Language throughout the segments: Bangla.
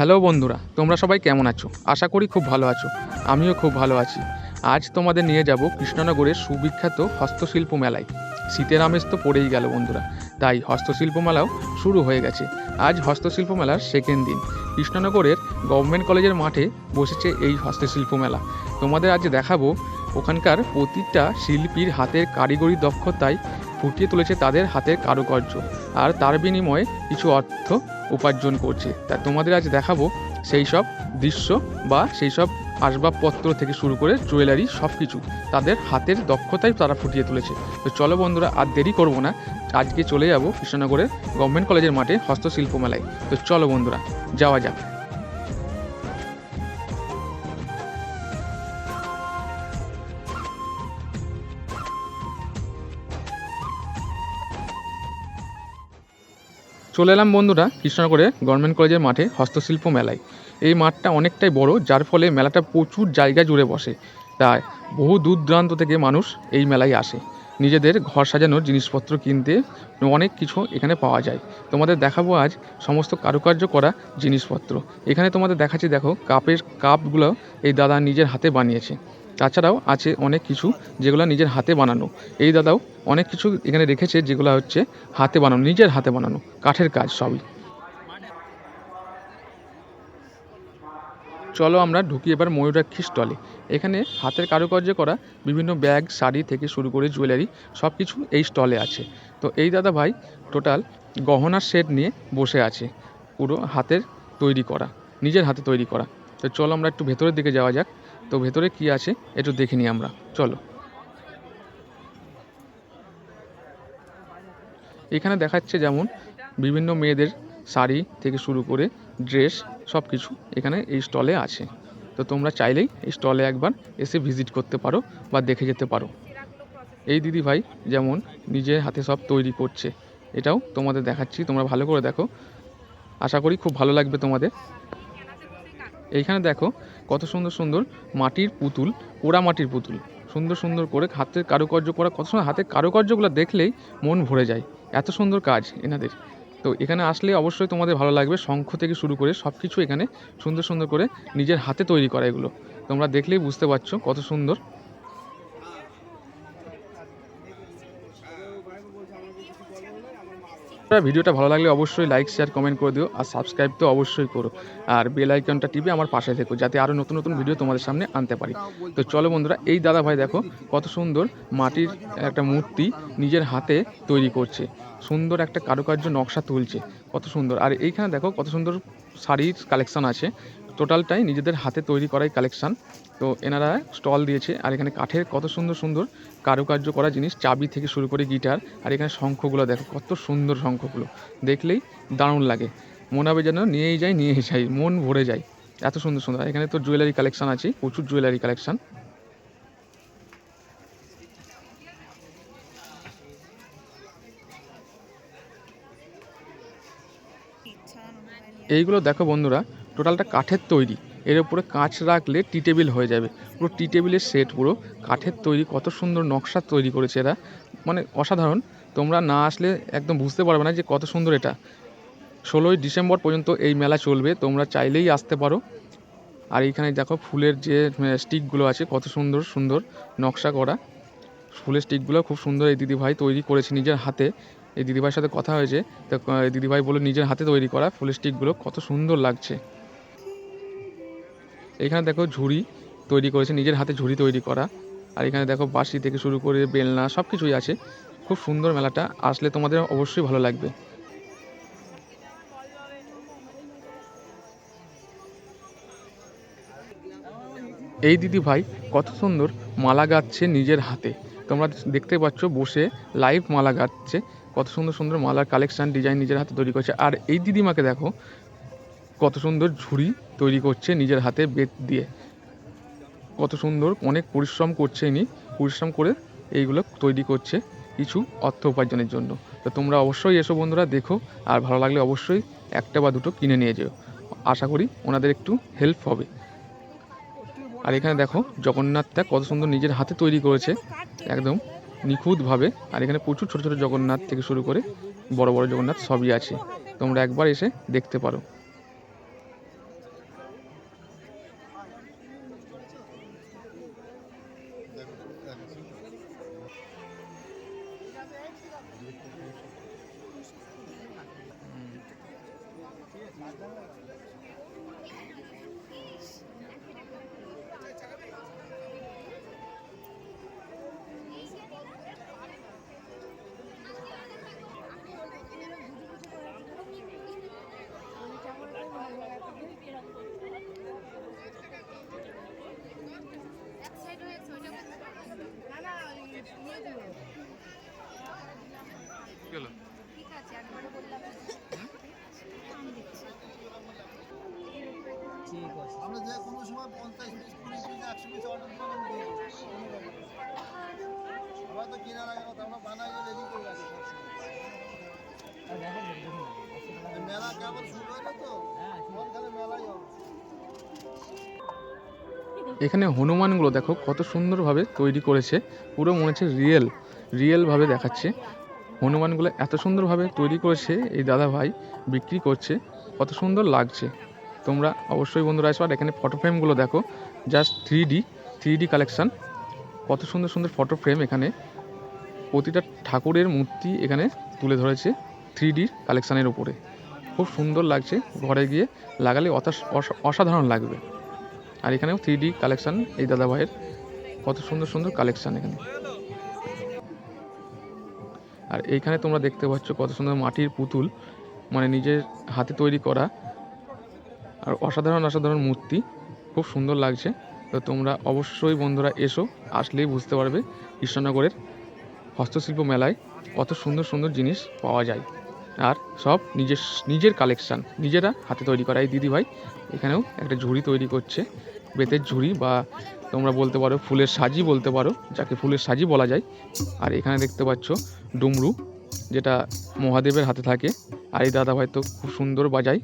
হ্যালো বন্ধুরা, তোমরা সবাই কেমন আছো? আশা করি খুব ভালো আছো। আমিও খুব ভালো আছি। আজ তোমাদের নিয়ে যাব কৃষ্ণনগরের সুবিখ্যাত হস্তশিল্প মেলায়। শীতের আমেজ তো পড়েই গেল বন্ধুরা। তাই হস্তশিল্প মেলাও শুরু হয়ে গেছে। আজ হস্তশিল্প মেলার সেকেন্ড দিন। কৃষ্ণনগরের গভর্নমেন্ট কলেজের মাঠে বসেছে এই হস্তশিল্প মেলা। তোমাদের আজ দেখাবো, ওখানকার প্রতিটা শিল্পীর হাতের কারিগরি দক্ষতায় ফুটিয়ে তুলেছে তাদের হাতের কারুকার্য। আর তার বিনিময়ে কিছু অর্থ উপার্জন করছে। তা তোমাদের আজ দেখাবো সেই সব দৃশ্য বা সেই সব আসবাবপত্র থেকে শুরু করে জুয়েলারি সব কিছু তাদের হাতের দক্ষতাই তারা ফুটিয়ে তুলেছে। তো চলো বন্ধুরা, আর দেরি করব না। আজকে চলে যাব কৃষ্ণনগরের গভর্নমেন্ট কলেজের মাঠে হস্তশিল্প মেলায় তো চলো বন্ধুরা, যাওয়া যাক। চলে এলাম বন্ধুরা কৃষ্ণনগরে গভর্নমেন্ট কলেজের মাঠে হস্তশিল্প মেলায়। এই মাঠটা অনেকটাই বড়, যার ফলে মেলাটা প্রচুর জায়গা জুড়ে বসে। তাই বহু দূর দূরান্ত থেকে মানুষ এই মেলায় আসে। নিজেদের ঘর সাজানোর জিনিসপত্র কিনতে অনেক কিছু এখানে পাওয়া যায়। তোমাদের দেখাবো আজ সমস্ত কারুকার্য করা জিনিসপত্র। এখানে তোমাদের দেখাচ্ছি, দেখো, কাপের, কাপগুলো এই দাদা নিজের হাতে বানিয়েছে। তাছাড়াও আছে অনেক কিছু যেগুলো নিজের হাতে বানানো। এই দাদাও অনেক কিছু এখানে রেখেছে যেগুলো হচ্ছে হাতে বানানো, নিজের হাতে বানানো, কাঠের কাজ সবই। চলো আমরা ঢুকি এবার ময়ূরাক্ষী স্টলে। এখানে হাতের কারুকার্য করা, বিভিন্ন ব্যাগ, শাড়ি থেকে শুরু করে জুয়েলারি সব কিছু এই স্টলে আছে। তো এই দাদা ভাই টোটাল গহনার সেট নিয়ে বসে আছে। পুরো হাতের তৈরি করা, নিজের হাতে তৈরি করা। তো চলো আমরা একটু ভেতরের দিকে যাওয়া যাক। তো ভেতরে কি আছে একটু দেখে নিই আমরা। চলো। এখানে দেখাচ্ছে যেমন বিভিন্ন মেয়েদের শাড়ি থেকে শুরু করে ড্রেস সব কিছু এখানে এই স্টলে আছে। তো তোমরা চাইলেই এই স্টলে একবার এসে ভিজিট করতে পারো বা দেখে যেতে পারো। এই দিদি ভাই যেমন নিজের হাতে সব তৈরি করছে, এটাও তোমাদের দেখাচ্ছি, তোমরা ভালো করে দেখো। আশা করি খুব ভালো লাগবে তোমাদের। এইখানে দেখো কত সুন্দর সুন্দর মাটির পুতুল, পোড়া মাটির পুতুল। সুন্দর সুন্দর করে হাতের কারুকার্য করা, কত সুন্দর হাতের কারুকার্যগুলো দেখলেই মন ভরে যায়। এত সুন্দর কাজ এনাদের। তো এখানে আসলে অবশ্যই তোমাদের ভালো লাগবে, শঙ্খ থেকে শুরু করে সব কিছু এখানে সুন্দর সুন্দর করে নিজের হাতে তৈরি করা এগুলো। তোমরা দেখলেই বুঝতে পারছ কত সুন্দর। ভিডিওটা ভালো লাগলে অবশ্যই লাইক শেয়ার কমেন্ট করে দিও আর সাবস্ক্রাইব তো অবশ্যই করো। আর বেল আইকনটা টিপে আমার পাশে থেকো যাতে আরও নতুন নতুন ভিডিও তোমাদের সামনে আনতে পারি। তো চলো বন্ধুরা, এই দাদা ভাই দেখো কত সুন্দর মাটির একটা মূর্তি নিজের হাতে তৈরি করছে। সুন্দর একটা কারুকার্য নকশা তুলছে, কত সুন্দর। আর এইখানে দেখো কত সুন্দর শাড়ির কালেকশন আছে। টোটালটাই নিজেদের হাতে তৈরি করাই কালেকশান তো এনারা স্টল দিয়েছে, আর এখানে কাঠের কত সুন্দর সুন্দর কারুকার্য করা জিনিস, চাবি থেকে শুরু করে গিটার, আর এখানে শঙ্খগুলো দেখো, কত সুন্দর শঙ্খগুলো। দেখলেই দারুণ লাগে। মনে হবে যেন নিয়েই যাই নিয়েই যাই মন ভরে যায়। এত সুন্দর সুন্দর। এখানে তো জুয়েলারি কালেকশান আছে, প্রচুর জুয়েলারি কালেকশান এইগুলো দেখো বন্ধুরা টোটালটা কাঠের তৈরি। এর উপরে কাঁচ রাখলে টি টেবিল হয়ে যাবে। পুরো টি টেবিলের সেট পুরো কাঠের তৈরি, কত সুন্দর নকশা তৈরি করেছে এরা। মানে অসাধারণ। তোমরা না আসলে একদম বুঝতে পারবে না যে কত সুন্দর এটা। ষোলোই ডিসেম্বর পর্যন্ত এই মেলা চলবে। তোমরা চাইলেই আসতে পারো। আর এইখানে দেখো ফুলের যে স্টিকগুলো আছে, কত সুন্দর সুন্দর নকশা করা। ফুলের স্টিকগুলো খুব সুন্দর এই দিদিভাই তৈরি করেছে নিজের হাতে। এই দিদিভাইয়ের সাথে কথা হয়েছে। তো দিদিভাই বলে নিজের হাতে তৈরি করা ফুলের স্টিকগুলো কত সুন্দর লাগছে। এখানে দেখো ঝুড়ি তৈরি করেছে, নিজের হাতে ঝুড়ি তৈরি করা। আর এখানে দেখো বাঁশি থেকে শুরু করে বেলনা সব কিছুই আছে। খুব সুন্দর মেলাটা, আসলে তোমাদের অবশ্যই ভালো লাগবে। এই দিদি ভাই কত সুন্দর মালা গাচ্ছে নিজের হাতে। তোমরা দেখতে পাচ্ছ বসে লাইভ মালা গাচ্ছে, কত সুন্দর সুন্দর মালার কালেকশান ডিজাইন নিজের হাতে তৈরি করছে। আর এই দিদিমাকে দেখো কত সুন্দর ঝুড়ি তৈরি করছে নিজের হাতে বেত দিয়ে। কত সুন্দর, অনেক পরিশ্রম করছে ইনি। পরিশ্রম করে এইগুলো তৈরি করছে কিছু অর্থ উপার্জনের জন্য। তো তোমরা অবশ্যই এসো বন্ধুরা, দেখো। আর ভালো লাগলে অবশ্যই একটা বা দুটো কিনে নিয়ে যেও। আশা করি ওনাদের একটু হেল্প হবে। আর এখানে দেখো, জগন্নাথটা কত সুন্দর নিজের হাতে তৈরি করেছে। একদম নিখুঁতভাবে। আর এখানে প্রচুর ছোটো ছোটো জগন্নাথ থেকে শুরু করে বড় বড় জগন্নাথ সবই আছে। তোমরা একবার এসে দেখতে পারো। না। আমরা তো আমরা বানাই রেডি করে মেলা শুরু হলো তো? মেলাই হবে। এখানে হনুমানগুলো দেখো, কত সুন্দরভাবে তৈরি করেছে। পুরো মনে হচ্ছে রিয়েল রিয়েলভাবে দেখাচ্ছে। হনুমানগুলো এত সুন্দরভাবে তৈরি করেছে, এই দাদা ভাই বিক্রি করছে। কত সুন্দর লাগছে। তোমরা অবশ্যই বন্ধুরা আসবে আর এখানে ফটো ফ্রেমগুলো দেখো। Just three D three D collection কত সুন্দর সুন্দর ফটো ফ্রেম এখানে। প্রতিটা ঠাকুরের মূর্তি এখানে তুলে ধরেছে থ্রি ডি কালেকশানের উপরে। খুব সুন্দর লাগছে ঘরে গিয়ে। লাগালে অসাধারণ লাগবে। আর এখানেও থ্রি ডি কালেকশান এই দাদা ভাইয়ের কত সুন্দর সুন্দর কালেকশান এখানে। আর এইখানে তোমরা দেখতে পাচ্ছ কত সুন্দর মাটির পুতুল। মানে নিজের হাতে তৈরি করা। আর অসাধারণ অসাধারণ মূর্তি। খুব সুন্দর লাগছে। তো তোমরা অবশ্যই বন্ধুরা এসো, আসলেই বুঝতে পারবে কৃষ্ণনগরের হস্তশিল্প মেলায় কত সুন্দর সুন্দর জিনিস পাওয়া যায়। আর সব নিজের নিজের কালেকশান নিজেরা হাতে তৈরি করা। এই দিদিভাই এখানেও একটা ঝুড়ি তৈরি করছে, বেতের ঝুড়ি বা তোমরা বলতে পারো ফুলের সাজি বলতে পারো, যাকে ফুলের সাজি বলা যায়। আর এখানে দেখতে পাচ্ছ ডুমরু, যেটা মহাদেবের হাতে থাকে। আর এই দাদাভাই তো খুব সুন্দর বাজায়।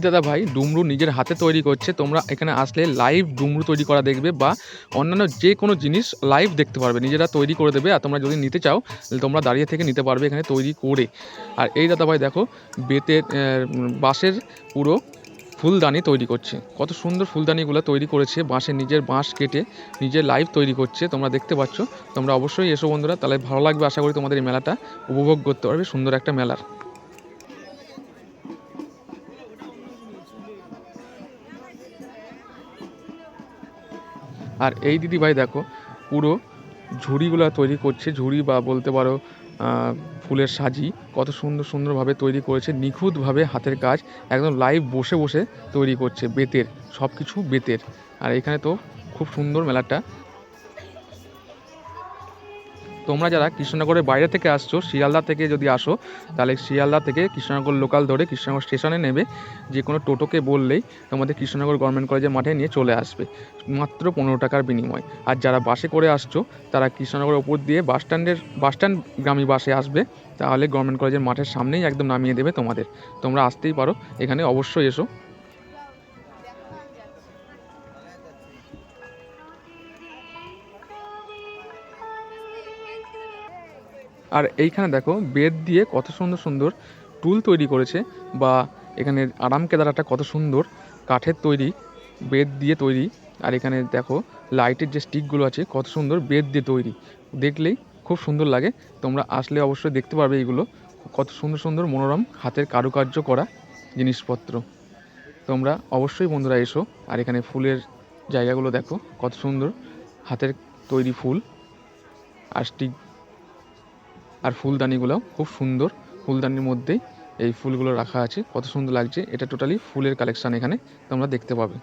দাদা ভাই, ডুমরু নিজের হাতে তৈরি করছে। তোমরা এখানে আসলে লাইভ ডুমরু তৈরি করা দেখবে বা অন্যান্য যে কোনো জিনিস লাইভ দেখতে পারবে। নিজেরা তৈরি করে দেবে আর তোমরা যদি নিতে চাও তাহলে তোমরা দাঁড়িয়ে থেকে নিতে পারবে এখানে তৈরি করে। আর এই দাদা ভাই দেখো, বেতের বাঁশের পুরো ফুলদানি তৈরি করছে। কত সুন্দর ফুলদানিগুলো তৈরি করেছে। বাঁশের নিজের বাঁশ কেটে নিজের লাইভ তৈরি করছে। তোমরা দেখতে পাচ্ছ। তোমরা অবশ্যই এসো বন্ধুরা। তাহলে ভালো লাগবে আশা করি তোমাদের এই মেলাটা উপভোগ করতে পারবে। সুন্দর একটা মেলার। আর এই দিদি ভাই দেখো, পুরো ঝুড়িগুলো তৈরি করছে, ঝুড়ি বা বলতে পারো ফুলের সাজি, কত সুন্দর সুন্দরভাবে তৈরি করেছে, নিখুঁতভাবে হাতের কাজ, একদম লাইভ বসে বসে তৈরি করছে, বেতের সব কিছু বেতের। আর এখানে তো খুব সুন্দর মেলাটা। তোমরা যারা কৃষ্ণনগরের বাইরে থেকে আসছো, শিয়ালদা থেকে যদি আসো, তাহলে শিয়ালদা থেকে কৃষ্ণনগর লোকাল ধরে কৃষ্ণনগর স্টেশনে নেবে। যে কোনো টোটোকে বললেই তোমাদের কৃষ্ণনগর গভর্নমেন্ট কলেজের মাঠে নিয়ে চলে আসবে, মাত্র পনেরো টাকার বিনিময়। আর যারা বাসে করে আসছো, তারা কৃষ্ণনগরের ওপর দিয়ে বাসস্ট্যান্ডের বাসস্ট্যান্ড গ্রামী বাসে আসবে, তাহলে গভর্নমেন্ট কলেজের মাঠের সামনেই একদম নামিয়ে দেবে তোমাদের। তোমরা আসতেই পারো, এখানে অবশ্যই এসো। আর এইখানে দেখো, বেদ দিয়ে কত সুন্দর সুন্দর টুল তৈরি করেছে, বা এখানে আরাম কেদারাটা কত সুন্দর কাঠের তৈরি, বেদ দিয়ে তৈরি। আর এখানে দেখো, লাইটের যে স্টিকগুলো আছে, কত সুন্দর বেদ দিয়ে তৈরি। দেখলেই খুব সুন্দর লাগে। তোমরা আসলে অবশ্যই দেখতে পারবে এইগুলো। কত সুন্দর সুন্দর মনোরম হাতের কারুকার্য করা জিনিসপত্র। তোমরা অবশ্যই বন্ধুরা এসো, আর এখানে ফুলের জায়গাগুলো দেখো, কত সুন্দর হাতের তৈরি ফুল। আর স্টিক আর ফুলদানিগুলো খুব সুন্দর। ফুলদানির মধ্যেই এই ফুলগুলো রাখা আছে। কত সুন্দর লাগছে। এটা টোটালি ফুলের কালেকশন এখানে তোমরা দেখতে পাবে।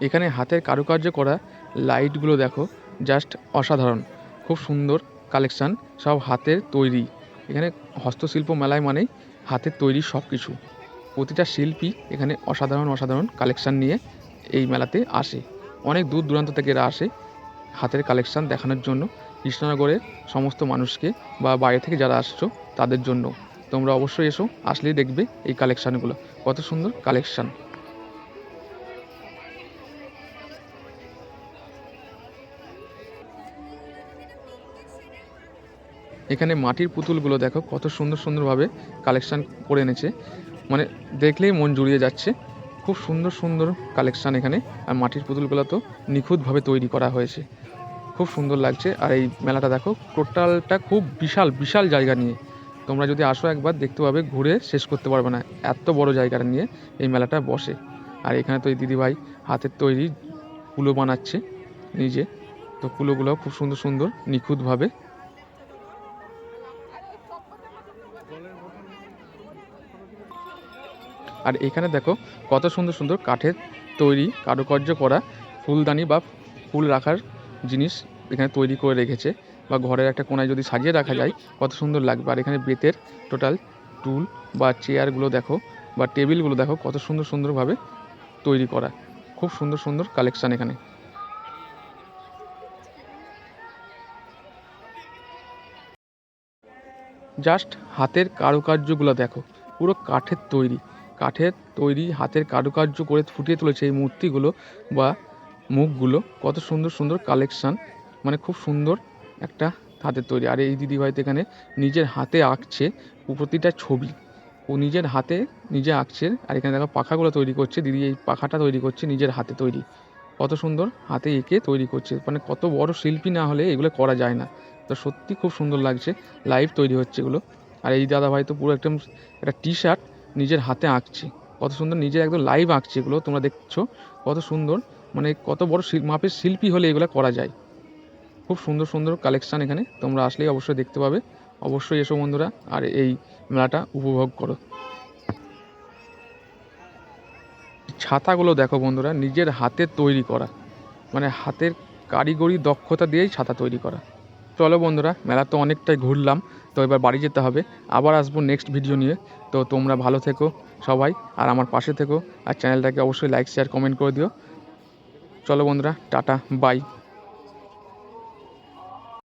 এখানে হাতের কারুকার্য করা লাইটগুলো দেখো জাস্ট অসাধারণ। খুব সুন্দর কালেকশান সব হাতের তৈরি। এখানে হস্তশিল্প মেলায় মানেই হাতের তৈরি সব কিছু প্রতিটা শিল্পী এখানে অসাধারণ অসাধারণ কালেকশান নিয়ে এই মেলাতে আসে। অনেক দূর দূরান্ত থেকে এরা আসে হাতের কালেকশান দেখানোর জন্য। কৃষ্ণনগরের সমস্ত মানুষকে বা বাইরে থেকে যারা আসছো, তাদের জন্য। তোমরা অবশ্যই এসো, আসলেই দেখবে এই কালেকশানগুলো কত সুন্দর কালেকশান এখানে মাটির পুতুলগুলো দেখো, কত সুন্দর সুন্দরভাবে কালেকশান করে এনেছে। মানে দেখলেই মন জুড়িয়ে যাচ্ছে। খুব সুন্দর সুন্দর কালেকশান এখানে। আর মাটির পুতুলগুলো তো নিখুঁতভাবে তৈরি করা হয়েছে। খুব সুন্দর লাগছে। আর এই মেলাটা দেখো, টোটালটা খুব বিশাল বিশাল জায়গা নিয়ে। তোমরা যদি আসো একবার, দেখতে পাবে, ঘুরে শেষ করতে পারবে না। এত বড় জায়গাটা নিয়ে এই মেলাটা বসে। আর এখানে তো এই দিদিভাই হাতের তৈরি কুলো বানাচ্ছে নিজে। তো কুলোগুলো খুব সুন্দর সুন্দর, নিখুঁতভাবে আর এখানে দেখো কত সুন্দর সুন্দর কাঠের তৈরি কারুকার্য করা ফুলদানি বা ফুল রাখার জিনিস এখানে তৈরি করে রেখেছে বা ঘরের একটা কোনায় যদি সাজিয়ে রাখা যায়, কত সুন্দর লাগবে। আর এখানে বেতের টোটাল টুল বা চেয়ারগুলো দেখো বা টেবিলগুলো দেখো কত সুন্দর সুন্দরভাবে তৈরি করা। খুব সুন্দর সুন্দর কালেকশান এখানে। জাস্ট হাতের কারুকার্যগুলো দেখো, পুরো কাঠের তৈরি। কাঠের তৈরি, হাতের কারুকার্য করে ফুটিয়ে তুলেছে এই মূর্তিগুলো বা মুখগুলো। কত সুন্দর সুন্দর কালেকশান মানে খুব সুন্দর একটা হাতের তৈরি। আর এই দিদিভাই তো এখানে নিজের হাতে আঁকছে প্রতিটা ছবি। ও নিজের হাতে নিজে আঁকছে। আর এখানে দেখো পাখাগুলো তৈরি করছে। দিদি এই পাখাটা তৈরি করছে নিজের হাতে তৈরি। কত সুন্দর হাতে এঁকে তৈরি করছে। মানে কত বড় শিল্পী না হলে এগুলো করা যায় না। তো সত্যি খুব সুন্দর লাগছে। লাইভ তৈরি হচ্ছে এগুলো। আর এই দাদা ভাই তো পুরো একদম একটা টি শার্ট নিজের হাতে আঁকছে। কত সুন্দর নিজের একদম লাইভ আঁকছে এগুলো, তোমরা দেখছ। কত সুন্দর মানে কত বড় মাপের শিল্পী হলে এগুলো করা যায়। খুব সুন্দর সুন্দর কালেকশান এখানে, তোমরা আসলেই অবশ্যই দেখতে পাবে। অবশ্যই এসো বন্ধুরা, আর এই মেলাটা উপভোগ করো। ছাতাগুলো দেখো বন্ধুরা, নিজের হাতে তৈরি করা। মানে হাতের কারিগরি দক্ষতা দিয়েই ছাতা তৈরি করা। চলো বন্ধুরা মেলা তো অনেকটাই ঘুরলাম, তো এবার বাড়ি যেতে হবে। আবার আসব নেক্সট ভিডিও নিয়ে। তো তোমরা ভালো থেকো সবাই, আর আমার পাশে থেকো। আর চ্যানেলটাকে অবশ্যই লাইক শেয়ার কমেন্ট করে দিও। চলো বন্ধুরা, টাটা বাই